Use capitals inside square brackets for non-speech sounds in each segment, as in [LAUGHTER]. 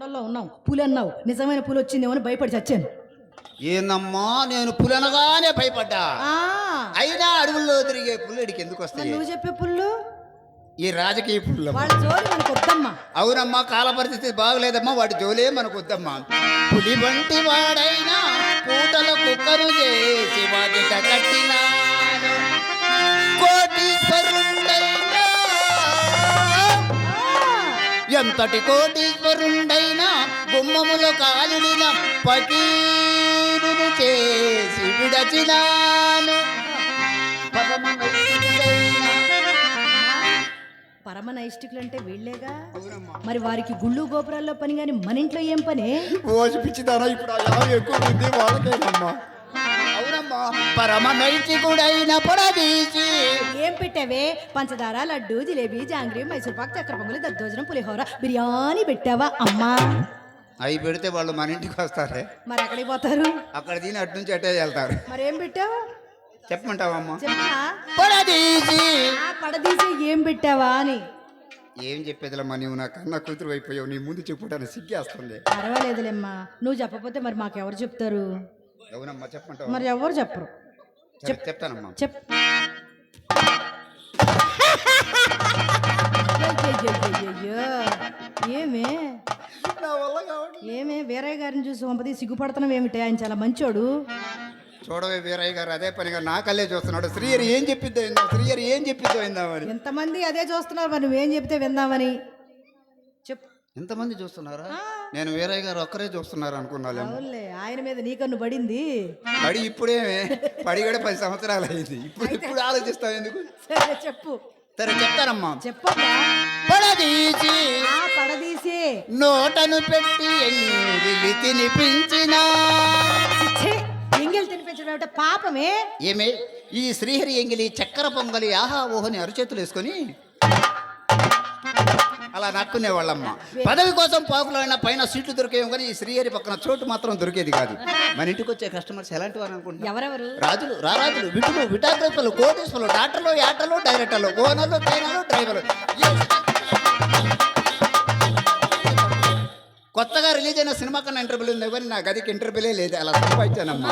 కొండల్లో ఉన్నాం. పులి అన్నావు నిజమైన పులి వచ్చిందేమో అని భయపడి చచ్చాను. ఏందమ్మా నేను పులనగానే భయపడ్డా? ఆ, అయినా అడవుల్లో తిరిగే పుల్లడికి ఎందుకు వస్తాయి? నువ్వు చెప్పే పుల్లు? ఈ రాజకీయ పుల్ల అవునమ్మా కాల పరిస్థితి బాగలేదమ్మా వాటి జోలే మనకు వద్దమ్మా. పులి వంటి వాడైనా పూటల కుక్కను చేసి వాటిట కోటీశ్వరుండైనా. ఎంతటి గుమ్మముల కాలుడిన పకీరును చేసి విడచినాను. పరమ నైష్టికులు అంటే వీళ్ళేగా? మరి వారికి గుళ్ళు గోపురాల్లో పని కానీ మన ఇంట్లో ఏం పని? ఓసి పిచ్చిదానా ఇప్పుడు ఎక్కువ ఉంది వాళ్ళకేనమ్మా? అవునమ్మా పరమ నైతికుడైన పరదీసి ఏం పెట్టావే? పంచదార లడ్డు జిలేబీ జాంగ్రీ మైసూర్ పాక్ చక్కెర పొంగలి దద్దోజనం పులిహోర బిర్యానీ పెట్టావా అమ్మా? అవి పెడితే వాళ్ళు మన ఇంటికి వస్తారే? మరి ఎక్కడికి పోతారు? అక్కడ తిని అటు నుంచి అట్టే వెళ్తారు. మరి ఏం పెట్టావు? చెప్పమంటావమ్మా ఆ పడదీసి ఏం పెట్టావా అని. ఏం చెప్పేదిలమ్మా నీవు నా కన్న కూతురు అయిపోయావు. నీ ముందు చెప్పుకోవడానికి సిగ్గేస్తుంది. పర్వాలేదులేమ్మా. నువ్వు చెప్పకపోతే మరి మాకెవరు చెప్తారు? అవునమ్మా చెప్పమంటావా? మరి ఎవరు చెప్పరు? చెప్తానమ్మా. చెప్. [LAUGHS] అయ్యయ్యయ్యయ్యో. ఏమే? నా వల్ల కావట్లేదు ఏమే? వీరయ్య గారిని చూసి వంపది సిగ్గుపడుతున్నావు ఏమిటి? ఆయన చాలా మంచోడు. చూడవే వీరయ్య గారు అదే పనిగా నా కళ్ళే చూస్తున్నాడు. శ్రీహరి ఏం చెప్పిద్దో ఇందా శ్రీహరి ఏం చెప్పిద్దో ఇందా అని ఎంతమంది అదే చూస్తున్నారు మరి? నువ్వేం చెప్తే విందామని. చెప్పు ఎంతమంది చూస్తున్నారా? నేను వీరయ్య గారు ఒక్కరే చూస్తున్నారు అనుకున్నాలేమో. అవునులే ఆయన మీద నీ కన్ను పడింది. పడి ఇప్పుడేమే పడి కూడా పది సంవత్సరాలు అయింది. ఇప్పుడు ఇప్పుడు ఆలోచిస్తావు ఎందుకు? సరే చెప్పు. సరే చెప్తానమ్మా. చెప్పమ్మా పడదీసి. నోటను పెట్టి ఎంగిలి తినిపించిన. ఎంగిల్ తినిపించడం అంటే పాపమే. ఏమే? ఈ శ్రీహరి ఎంగిలి చక్కెర పొంగలి ఆహా ఓహని అరచేతులు వేసుకొని అలా నక్కునే వాళ్ళమ్మ పదవి కోసం పాకులైన పైన సీట్లు దొరికేవి కానీ ఈ శ్రీహరి పక్కన చోటు మాత్రం దొరికేది కాదు. మన ఇంటికి వచ్చే కస్టమర్స్ ఎలాంటి వారు అనుకుంటున్నారు? ఎవరెవరు? రాజులు రారాజులు విటులు విటాగ్రస్తులు కోటీసులు డాక్టర్లు యాటర్లు డైరెక్టర్లు ఓనర్లు ట్రైనర్లు డ్రైవర్లు. కొత్తగా రిలీజ్ అయిన సినిమా కన్నా ఇంటర్వ్యూలు ఉంది కానీ నా గదికి ఇంటర్వ్యూలే లేదు. అలా సంపాదించానమ్మా.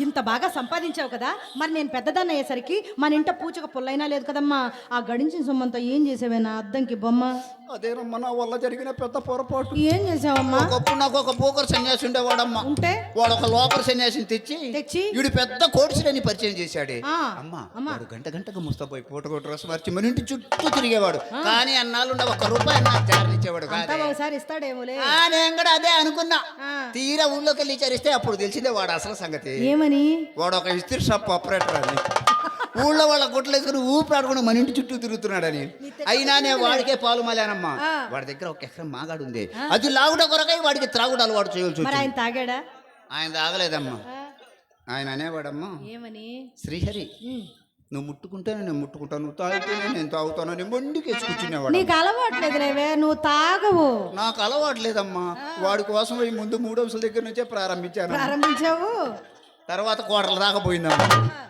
ఇంత బాగా సంపాదించావు కదా మరి నేను పెద్దదాన్ని అయ్యేసరికి మన ఇంట పూచక పుల్లైనా లేదు కదమ్మా. ఆ గడించిన సొమ్మంతా ఏం చేసావే నా అద్దంకి బొమ్మ? అదేనమ్మా నా వల్ల జరిగిన పెద్ద పొరపాటు. ఏం చేసావమ్మా? ఒకప్పుడు నాకు ఒక పోకర్ సన్యాసి ఉండేవాడమ్మా. ఉంటే? వాడు ఒక లోకర్ సన్యాసిని తెచ్చి తెచ్చి? వీడు పెద్ద కోడిసిడని పరిచయం చేశాడే. అమ్మా. వాడు గంట గంటకు ముస్తాపోయి పూట పూట డ్రెస్ మార్చి మన ఇంటి చుట్టూ తిరిగేవాడు. కానీ అన్నాళ్ళు ఒక్క రూపాయి నాకు కాదే. ఒకసారి ఇస్తాడేమోలే. ఆ, నేను కూడా అదే అనుకున్నా. తీరా ఊళ్ళోకి వెళ్ళి విచారిస్తే అప్పుడు తెలిసిందే వాడు అసలు సంగతి. ఏమని వాడు ఒక ఇస్త్రీ షాప్ ఆపరేటర్ అని. ఊళ్ళో వాళ్ళ గుట్టలు వేసుకుని ఊపిరాడుకుని మన ఇంటి చుట్టూ తిరుగుతున్నాడని. అయినా నేను వాడికే పాలు మాలానమ్మా. వాడి దగ్గర ఒక ఎకరం మాగాడు ఉంది. అది లాగుడ కొరకై వాడికి త్రాగుడు అలవాటు వచ్చింది ఆయన తాగాడా? ఆయన తాగలేదమ్మా. ఆయన అనేవాడమ్మా ఏమని? శ్రీహరి. నువ్వు ముట్టుకుంటేనే నేను ముట్టుకుంటాను నువ్వు తాగితేనే నేను తాగుతాను అని మొండికి కూర్చునేవాడు నీకు అలవాట్లేదు లేవే నువ్వు తాగవు. నాకు అలవాటు లేదమ్మా. వాడి కోసం ఈ ముందు మూడు అంశాల దగ్గర నుంచే ప్రారంభించాను. ప్రారంభించావు? తర్వాత కోటలు దాకపోయిందమ్మా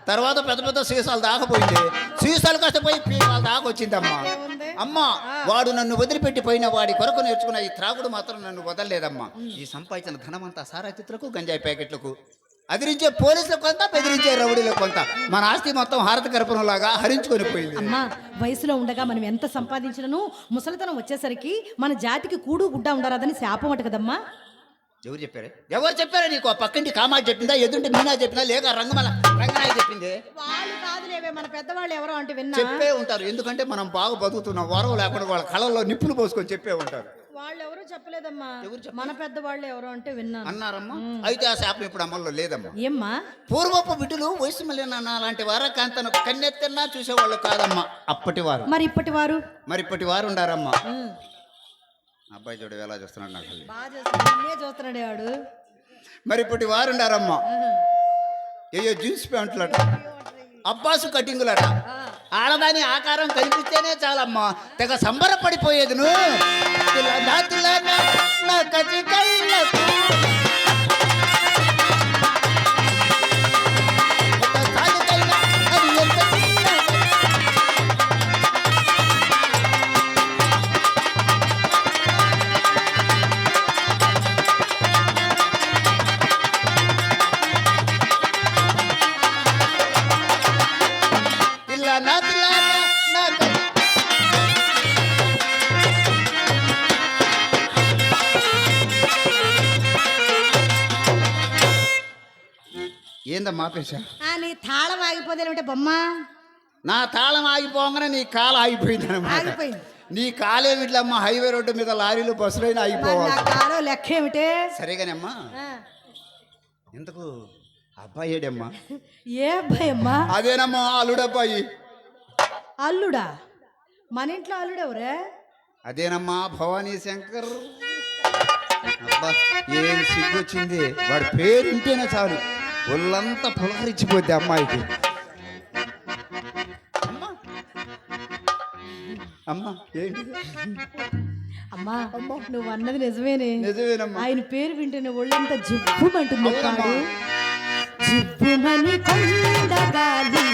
తర్వాత పెద్ద పెద్ద సీసాలు దాకపోయింది సీసాలు కష్టపోయి పోయి పీకాలు దాకొచ్చిందమ్మా అమ్మ అమ్మా వాడు నన్ను వదిలిపెట్టి పోయిన వాడి కొరకు నేర్చుకున్న ఈ త్రాగుడు మాత్రం నన్ను వదలలేదమ్మా. ఈ సంపాదించిన ధనమంతా సారాచిత్రకు గంజాయి ప్యాకెట్లకు. అదిరించే పోలీసులకు కొంత బెదిరించే రౌడీలకు కొంత. మన ఆస్తి మొత్తం హారత కర్పణలాగా హరించుకొని పోయింది. అమ్మా వయసులో ఉండగా మనం ఎంత సంపాదించినను ముసలితనం వచ్చేసరికి మన జాతికి కూడు గుడ్డ ఉండరాదని శాపం అట కదమ్మా. ఎవరు చెప్పారు? ఎవరు చెప్పారా నీకు? ఆ పక్కింటి కామాటి చెప్పిందా? ఎదుంటి మీనా చెప్పిందా? లేక రంగమల రంగనాయ చెప్పింది? వాళ్ళు కాదులేవే మన పెద్దవాళ్ళు ఎవరో అంటే విన్నా. చెప్పే ఉంటారు. ఎందుకంటే మనం బాగా బతుకుతున్నాం. వరం లేకుండా వాళ్ళ కళల్లో నిప్పులు పోసుకొని చెప్పే ఉంటారు. వాళ్ళు ఎవరు చెప్పలేదమ్మా? మన పెద్దవాళ్ళు ఎవరో అంటే విన్నాను అన్నారమ్మా? అయితే ఆ శాపం ఇప్పుడు అమల్లో లేదమ్మా. ఏమ్మా? పూర్వపు బిడ్డలు వయసు మళ్ళీ లాంటి వార కాంతను కన్నెత్తన్నా చూసేవాళ్ళు కాదమ్మా. అప్పటి వారు. మరి ఇప్పటి వారు? మరి ఇప్పటి వారు ఉండారమ్మా. అబ్బాయి చూడు ఎలా చూస్తున్నాడు నాకు చేస్తున్నాడు. వాడు. మరి ఇప్పటి వారు ఉండారమ్మా ఏయో జీన్స్ ప్యాంట్లట. అబ్బాసు కటింగులట. ఆడదాని ఆకారం కనిపిస్తేనే చాలమ్మా. తెగ సంబరపడిపోయేది నువ్వు ఏందమ్మా ఆ, నీ తాళం ఆగిపోతే బొమ్మ? నా తాళం ఆగిపోగానే నీ కాలు ఆగిపోయింది ఆగిపోయింది. నీ కాలేమి ఇట్లమ్మా హైవే రోడ్డు మీద లారీలు బస్సులైనా ఆగిపోవాలి. లెక్క ఏమిటే? సరేగానమ్మా. ఎందుకు? అబ్బాయి ఏడమ్మా? ఏ భయమ్మా అదేనమ్మా అల్లుడబ్బాయి. అల్లుడా? మన ఇంట్లో అల్లుడు ఎవరే? అదేనమ్మా భవానీ శంకర్. అబ్బా ఏం సిగ్గొచ్చింది వాడి పేరు వింటేనే చాలు. ఒళ్ళంతా పులకరించిపోద్ది అమ్మాయికి. అమ్మా. అమ్మా ఏంటి? అమ్మా నువ్వు అన్నది నిజమేనే. నిజమేనమ్మా. ఆయన పేరు వింటేనే ఒళ్ళంతా. కాదు జిబ్బుమని కొండగాలి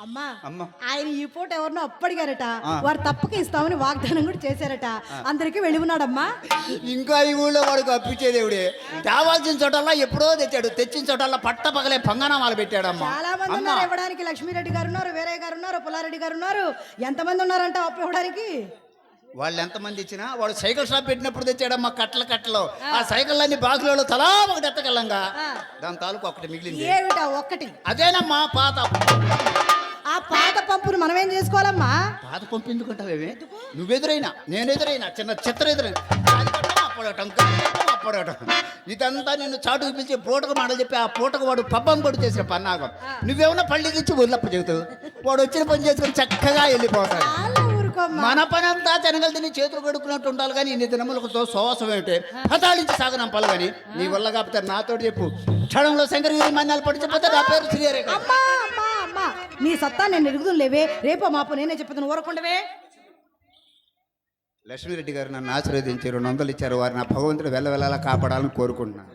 అమ్మా అమ్మా. ఆయన ఈ పూట ఎవరినో అప్పడిగారట. వారు తప్పక ఇస్తామని వాగ్దానం కూడా చేశారట. అందరికీ వెళ్ళి ఉన్నాడమ్మా ఇంకా ఈ ఊళ్ళో వాడికి అప్పించేదేవుడే తేవాల్సిన చోటల్లా ఎప్పుడో తెచ్చాడు. తెచ్చిన చోటల్లా పట్ట పగలే పంగనామాలు పెట్టాడమ్మా. చాలా మంది ఉన్నారు ఇవ్వడానికి. లక్ష్మీరెడ్డి గారు ఉన్నారు వేరే గారు ఉన్నారు పుల్లారెడ్డి గారు ఉన్నారు. ఎంతమంది ఉన్నారంట అప్పు ఇవ్వడానికి? వాళ్ళు ఎంతమంది ఇచ్చినా వాడు సైకిల్ షాప్ పెట్టినప్పుడు తెచ్చాడమ్మా కట్టల కట్టలో. ఆ. సైకిల్ అన్ని బాకులలో తలా ఒకటి ఎత్తకెళ్ళంగా ఆ. దాని తాలూకు ఒకటి మిగిలింది. ఏమిటా ఒక్కటి? అదేనమ్మా పాత పంపును మనం ఏం చేసుకోవాలమ్మా? పాత పంపు ఎందుకుంటావేమే నువ్వెదురైనా నేను ఎదురైనా చిన్న చిత్ర ఎదురైనా అప్పుడటం అప్పుడటం ఇదంతా నేను చాటుకు పిలిచి పూటకు మాటలు చెప్పి ఆ పూటకు వాడు పబ్బం కొడు చేసిన పన్నాగం. నువ్వేమన్నా పళ్ళికిచ్చి ఊర్లప్ప చెబుతావు వాడు వచ్చిన పని చేసుకుని చక్కగా వెళ్ళిపోతాడు. మన పనంతా శనగలు తిని చేతులు కడుక్కున్నట్టు ఉండాలి కానీ ఇన్ని దినములతో సోసం ఏమిటి పతాళించి సాగనంపాలి కానీ నీ వల్ల కాకపోతే నాతో చెప్పు. క్షణంలో శంకరగిరి మన్నాలు పడిచిపోతే నా పేరు శ్రీహరి. నీ సత్తా నేను ఎరుగుదు లేవే. రేపో మాపు నేనే చెప్తాను ఊరకుండవే. లక్ష్మీరెడ్డి గారు నన్ను ఆశీర్వదించి రెండు వందలు ఇచ్చారు. వారు నా భగవంతుడు వెళ్ళవెళ్ళాలా కాపాడాలని కోరుకుంటున్నాను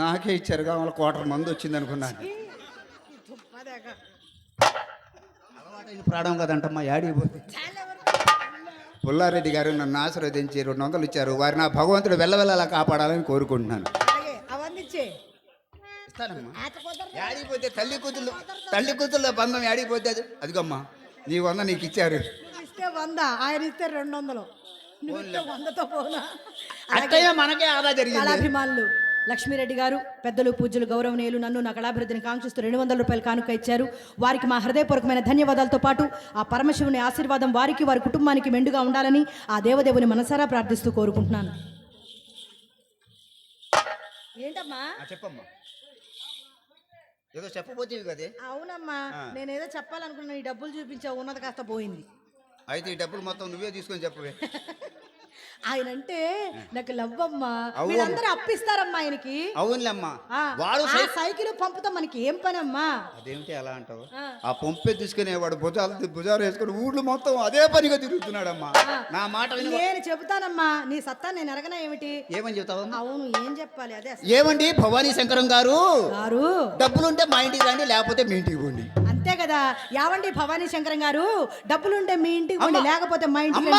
నాకే ఇచ్చారు. వాళ్ళ కోటర్ మందు వచ్చింది అనుకున్నాను అలవాటైన ప్రాణం కదంటమ్మా యాడిపోతే పుల్లారెడ్డి గారు నన్ను ఆశీర్వదించి రెండు వందలు ఇచ్చారు. వారు నా భగవంతుడు వెళ్ళవెళ్ళాలా కాపాడాలని కోరుకుంటున్నాను. అవన్నీ యాడిపోతే తల్లి కూతుళ్ళు తల్లి కూతుళ్ళ బంధం యాడిపోతే అది? అదిగమ్మా నీ వంద నీకు ఇచ్చారు. ఇస్తే వంద ఆయన ఇస్తే రెండు వందలు వందతో పోనా? అట్టయ్య మనకే ఆదా జరిగింది. కళాభిమానులు లక్ష్మీరెడ్డి గారు పెద్దలు పూజ్యులు గౌరవనీయులు నన్ను నా కళాభివృద్ధిని కాంక్షిస్తూ రెండు వందల రూపాయలు కానుక ఇచ్చారు. వారికి మా హృదయపూర్వకమైన ధన్యవాదాలతో పాటు ఆ పరమశివుని ఆశీర్వాదం వారికి వారి కుటుంబానికి మెండుగా ఉండాలని ఆ దేవదేవుని మనసారా ప్రార్థిస్తూ కోరుకుంటున్నాను. ఏంటమ్మా? ఆ, చెప్పమ్మా. ఏదో చెప్పబోతేవి కదే. అవునమ్మా నేనేదో చెప్పాలనుకున్నా ఈ డబ్బులు చూపించావు ఉన్నది కాస్త పోయింది. అయితే ఈ డబ్బులు మొత్తం నువ్వే తీసుకొని చెప్పవే. [LAUGHS] ఆయన అంటే నాకు లవ్వమ్మా. వీళ్ళందరూ అప్పిస్తారమ్మా ఆయనకి. అవునులేమ్మా. వాడు సైకిల్ పంపుతా మనకి ఏం పని అమ్మా అదేమిటి అలా అంటావు? ఆ. పంపే తీసుకునే వాడు భుజాలు భుజాలు వేసుకుని ఊళ్ళు మొత్తం అదే పనిగా తిరుగుతున్నాడమ్మా. నా మాట నేను చెబుతానమ్మా నీ సత్తా నేను ఎరగనా ఏమిటి? ఏమని చెప్తావమ్మా అవును ఏం చెప్పాలి? అదే. ఏమండి? భవానీ శంకరం గారు? గారు. డబ్బులుంటే మా ఇంటికి రండి లేకపోతే మీ ఇంటికి పోండి. అంతే కదా. యావండి భవానీ శంకరం గారు? డబ్బులుంటే మీ ఇంటికి. లేకపోతే మా ఇంటికి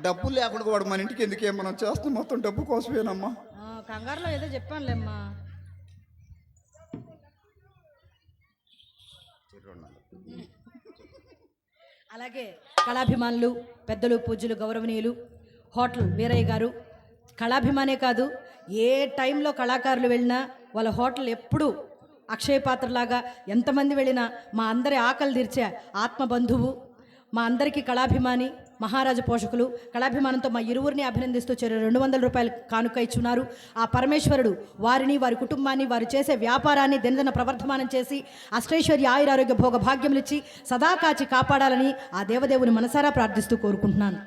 డబ్బులు లేకుండా వాడు మన ఇంటికి ఎందుకే మనం చేస్తాం మొత్తం డబ్బు కోసమేనమ్మా. కంగారులో ఏదో చెప్పానులేమ్మా. అలాగే కళాభిమానులు పెద్దలు పూజ్యులు గౌరవనీయులు హోటల్ వీరయ్య గారు కళాభిమానే కాదు ఏ టైంలో కళాకారులు వెళ్ళినా వాళ్ళ హోటల్ ఎప్పుడూ అక్షయ పాత్రలాగా ఎంతమంది వెళ్ళినా మా అందరి ఆకలి తీర్చే ఆత్మబంధువు మా అందరికీ కళాభిమాని మహారాజు పోషకులు కళాభిమానంతో మా ఇరువురిని అభినందిస్తూ చెరు రెండు వందల రూపాయలు కానుక ఇచ్చున్నారు. ఆ పరమేశ్వరుడు వారిని వారి కుటుంబాన్ని వారు చేసే వ్యాపారాన్ని దినదిన ప్రవర్ధమానం చేసి అష్టైశ్వర్య ఆయురారోగ్య భోగ భాగ్యములిచ్చి సదా కాచి కాపాడాలని ఆ దేవదేవుని మనసారా ప్రార్థిస్తూ కోరుకుంటున్నాను.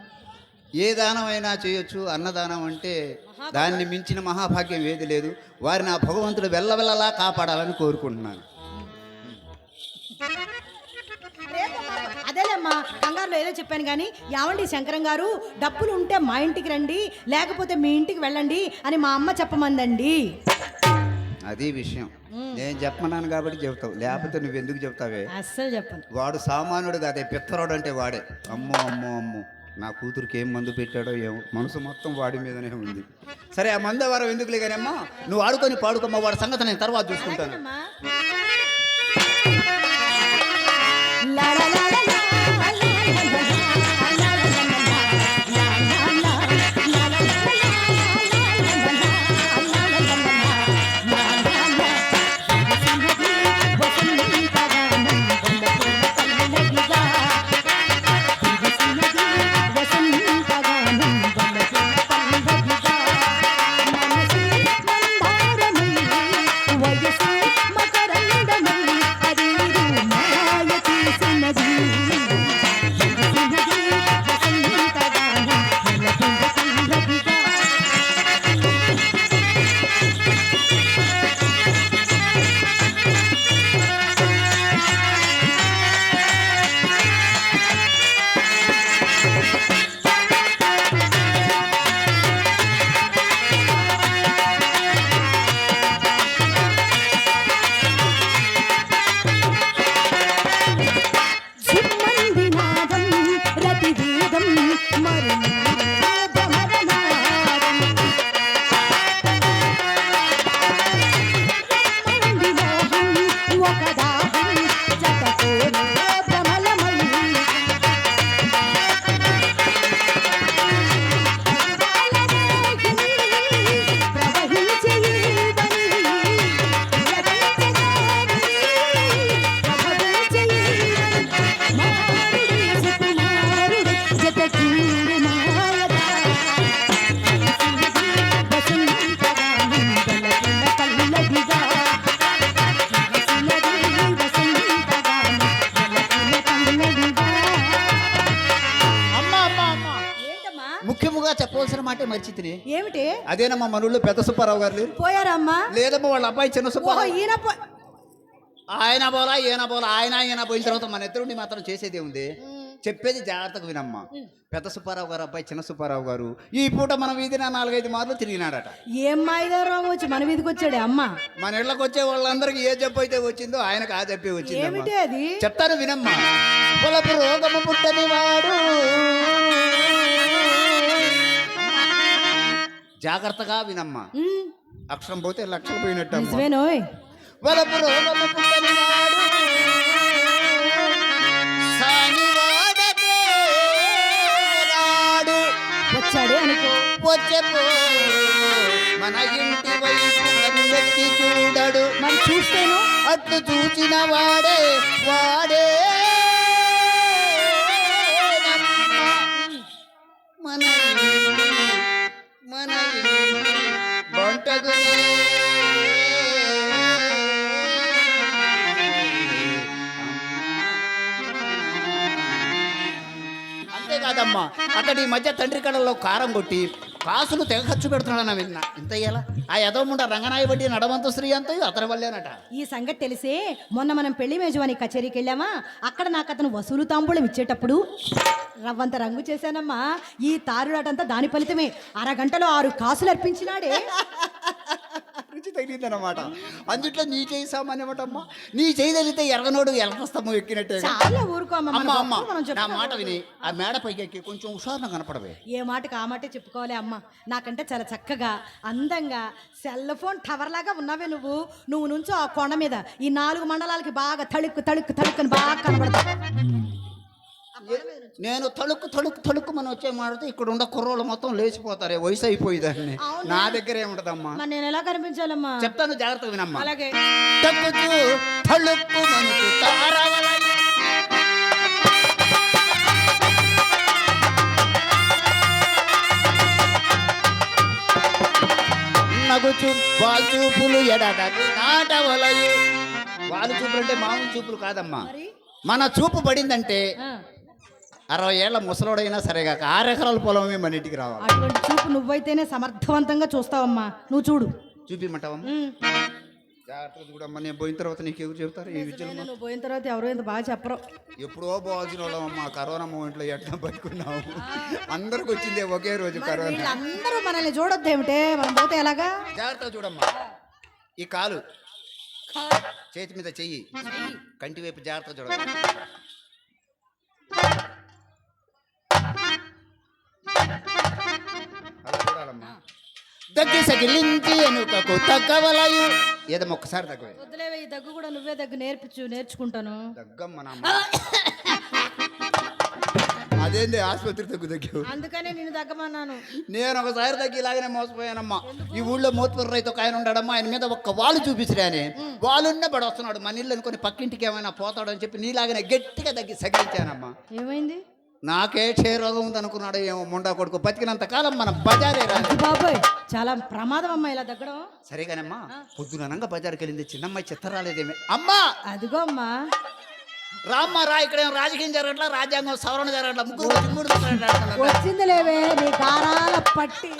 ఏ దానమైనా చేయొచ్చు అన్నదానం అంటే దాన్ని మించిన మహాభాగ్యం ఏది లేదు. వారిని ఆ భగవంతుడు వెళ్ళవెల్లలా కాపాడాలని కోరుకుంటున్నాను. అదేలేమ్మా కంగారులో ఏదో చెప్పాను కానీ యావండి శంకరం గారు? డబ్బులు ఉంటే మా ఇంటికి రండి లేకపోతే మీ ఇంటికి వెళ్ళండి అని మా అమ్మ చెప్పమందండి. అది విషయం. నేను చెప్పమన్నాను కాబట్టి చెబుతావు. లేకపోతే నువ్వు ఎందుకు చెప్తావే అస్సలు చెప్పను. వాడు సామాన్యుడు కాదే పిత్తరోడు అంటే వాడే. అమ్మో అమ్మో అమ్మో. నా కూతురికి ఏం మందు పెట్టాడో ఏమో. మనసు మొత్తం వాడి మీదనే ఉంది. సరే ఆ మందు వారం ఎందుకులే కానీ అమ్మా నువ్వు ఆడుకొని పాడుకోమ్మా వాడి సంగతి నేను తర్వాత చూసుకుంటాను. అమ్మా. మాట మర్చితిని ఏమిటి? అదేనమ్మా మనూళ్ళో పెద్ద సుబ్బారావు గారు లేరు? పోయారమ్మా? లేదమ్మా వాళ్ళ అబ్బాయి చిన్న సుబ్బారావు ఈయన ఆయన బోలా ఈయన బోలా ఆయన ఈయన పోయిన తర్వాత మన ఇద్దరుండి మాత్రం చేసేది ఉంది చెప్పేది జాగ్రత్తగా వినమ్మా. పెద్ద సుబ్బారావు గారు అబ్బాయి చిన్న సుబ్బారావు గారు ఈ పూట మన వీధిన నాలుగైదు మార్లు తిరిగినాడట ఏం మాయదారం వచ్చి మన మీదకి వచ్చాడే అమ్మ? మన ఇళ్ళకి వచ్చే వాళ్ళందరికీ ఏ జబ్బు అయితే వచ్చిందో ఆయనకు ఆ జబ్బే అది? చెప్తాను వినమ్మా. పొలపు రోగము పుట్టని వాడు జాగ్రత్తగా వినమ్మా. అక్షరం పోతే లక్షలు పోయినట్టు వచ్చాడే అనుకో. మన ఇంటి వైపు చూడడు. మరి చూస్తేను? అట్లు వాడే వాడే మధ్య తండ్రి కళల్లో కారం కొట్టి కాసులు తెగ ఖర్చు పెడుతున్నాడన్న విన్నా. ఇంత అయ్యేలా ఆ యదవముండ రంగనాయ బట్టి నడవంత శ్రీ అంతా అతని వల్లేనట. ఈ సంగతి తెలిసే మొన్న మనం పెళ్ళి మేజవాని కచేరీకి వెళ్ళామా? అక్కడ నాకు అతను వసూలు తాంబూలం ఇచ్చేటప్పుడు రవ్వంత రంగు చేశానమ్మా. ఈ తారుడాటంతా దాని ఫలితమే. అరగంటలో ఆరు కాసులు అర్పించినాడే. రుచి తగిలిందనమాట అందుట్లో నీ చేయి సామాన్యమటమ్మా నీ చేయి తగిలితే ఎరగనోడు ఎలకస్తమ్మ ఎక్కినట్టే. చాలా ఊరుకో అమ్మ, అమ్మ అమ్మ నా. మాట విని ఆ మేడ పైకి ఎక్కి కొంచెం హుషారుగా కనపడవే. ఏ మాటకు ఆ మాటే చెప్పుకోవాలి అమ్మ. నాకంటే చాలా చక్కగా అందంగా సెల్ ఫోన్ టవర్ లాగా ఉన్నావే నువ్వు. నువ్వు నుంచో ఆ కొండ మీద ఈ నాలుగు మండలాలకి బాగా తళుక్కు తళుక్కు తళుక్కుని బాగా కనబడతావు నేను తలుక్కు తలుక్కు తలుక్కు మనం వచ్చే మాడితే ఇక్కడ ఉన్న కుర్రోళ్ళు మొత్తం లేచిపోతారే వయసు అయిపోయిందని అవునా? నా దగ్గర ఏముంటదమ్మా నేను ఎలా కనిపించాలమ్మా? చెప్తాను జాగ్రత్తగా వినమ్మా. అలాగే. మనకు తారవలై. నగుచు చూపులు నాటవలయు. వాలు చూపులు అంటే మామూలు చూపులు కాదమ్మా. మన చూపు పడిందంటే అరవై ఏళ్ళ ముసలోడైనా సరే కాక ఆరు ఎకరాల పొలమే మన ఇంటికి రావాలి. అటువంటి చూపు నువ్వైతేనే సమర్థవంతంగా చూస్తావమ్మా. నువ్వు చూడు. చూపిమంటావమ్మా. జాగ్రత్తగా చూడమ్మా నేను పోయిన తర్వాత నీకు ఎవరు చెబుతారు? ఈ విద్యలు నువ్వు పోయిన తర్వాత ఎవరో ఇంత బాగా చెప్పరు. ఎప్పుడో పోవాల్సిన వాళ్ళమ్మా కరోనా మూమెంట్లో ఎట్లా పట్టుకున్నాము అందరికి వచ్చిందే ఒకే రోజు కరోనా. వీళ్ళందరూ మనల్ని చూడొద్దు ఏమిటే? మనం పోతే ఎలాగా? జాగ్రత్తగా చూడమ్మా. ఈ కాలు చేతి మీద చెయ్యి. కంటి వైపు జాగ్రత్తగా చూడాలమ్మా దగ్గి సగిలించి ఎనుకకు తగ్గవలయు ఏదమ్మా ఒక్కసారి తగ్గవే వద్దులేవే ఈ దగ్గు కూడా నువ్వే దగ్గు నేర్పించు నేర్చుకుంటాను. దగ్గమ్మ అదేంది ఆసుపత్రి తగ్గు దగ్గు? అందుకనే నేను దగ్గమన్నాను. నేను ఒకసారి తగ్గి ఇలాగనే మోసపోయానమ్మా. ఈ ఊళ్ళో మూతపూర్ రైతు ఒక ఆయన ఉన్నాడమ్మా ఆయన మీద ఒక్క వాళ్ళు చూపించడే అని వాళ్ళున్నే పడి వస్తున్నాడు మన ఇల్లు అనుకుని పక్కింటికి ఏమైనా పోతాడని చెప్పి నీలాగనే గట్టిగా తగ్గి సగిలించానమ్మా. ఏమైంది? నాకే క్షయరోగం ఉంది అనుకున్నాడు ఏమో ముండా కొడుకు. బతికినంత కాలం మన బజారే రాదు బాబోయ్ చాలా ప్రమాదం అమ్మా ఇలా దగ్గడం సరేగానమ్మా పొద్దుననంగా బజార్కి వెళ్ళింది చిన్నమ్మాయి చిత్త రాలేదేమి. అమ్మా! అదిగో అమ్మా. రామ్మ రా ఇక్కడ ఏం రాజకీయం జరగట్లా రాజ్యాంగం సవరణ జరగట్లా ముగ్గురు మాట్లాడుతున్నారు. వచ్చింది లేవే నీ గారాల పట్టి.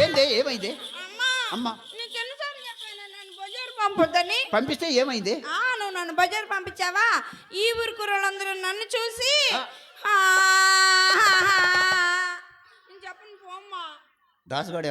ఏంది ఏమైంది? అమ్మా నీకు ఎన్నిసార్లు చెప్పాను నన్ను బజారు పంపొద్దని. పంపిస్తే ఏమైంది? ఆ నువ్వు నన్ను బజారు పంపించావా? ఈ ఊరు కుర్రోళ్ళందరూ నన్ను చూసి ఆ. "ఆ, నేను చెప్పను పోమ్మా. దాసుగాడు